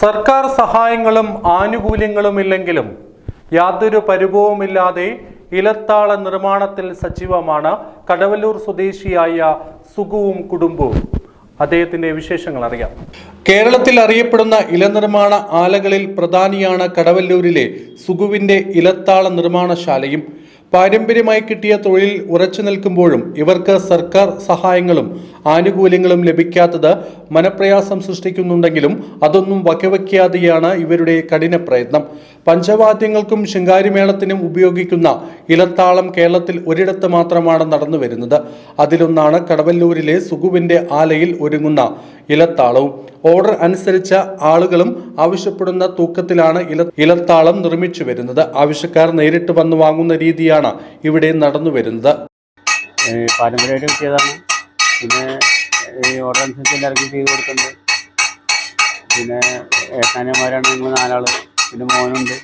സർക്കാർ സഹായങ്ങളും ആനുകൂല്യങ്ങളും ഇല്ലെങ്കിലും യാതൊരു പരിഭവവുമില്ലാതെ ഇലത്താള നിർമ്മാണത്തിൽ സജീവമാണ് കടവല്ലൂർ സ്വദേശിയായ സുഖവും കുടുംബവും. അദ്ദേഹത്തിന്റെ വിശേഷങ്ങൾ അറിയാം. കേരളത്തിൽ അറിയപ്പെടുന്ന ഇലനിർമ്മാണ ആലകളിൽ പ്രധാനിയാണ് കടവല്ലൂരിലെ സുഗുവിന്റെ ഇലത്താള നിർമ്മാണശാലയും. പാരമ്പര്യമായി കിട്ടിയ തൊഴിൽ ഉറച്ചു നിൽക്കുമ്പോഴും ഇവർക്ക് സർക്കാർ സഹായങ്ങളും ആനുകൂല്യങ്ങളും ലഭിക്കാത്തത് മനപ്രയാസം സൃഷ്ടിക്കുന്നുണ്ടെങ്കിലും അതൊന്നും വകവയ്ക്കാതെയാണ് ഇവരുടെ കഠിന പ്രയത്നം. പഞ്ചവാദ്യങ്ങൾക്കും ശൃംഗാരിമേളത്തിനും ഉപയോഗിക്കുന്ന ഇലത്താളം കേരളത്തിൽ ഒരിടത്ത് മാത്രമാണ് നടന്നു വരുന്നത്. അതിലൊന്നാണ് കടവല്ലൂരിലെ സുഗുവിന്റെ ആലയിൽ ഒരുങ്ങുന്ന ഇലത്താളവും. ഓർഡർ അനുസരിച്ച ആളുകളും ആവശ്യപ്പെടുന്ന തൂക്കത്തിലാണ് ഇല ഇലത്താളം നിർമ്മിച്ചു വരുന്നത്. ആവശ്യക്കാർ നേരിട്ട് വന്ന് വാങ്ങുന്ന രീതിയാണ് ഇവിടെ നടന്നു വരുന്നത്. പാരമ്പര്യമായിട്ട് കിട്ടിയതാണ്. പിന്നെ ഈ ഓർഡർ അനുസരിച്ച് എല്ലാവർക്കും ചെയ്ത് കൊടുക്കുന്നുണ്ട് പിന്നെ ഏട്ടാനിയന്മാരാണ് ഞങ്ങൾ നാലാൾ പിന്നെ മോനുണ്ട്.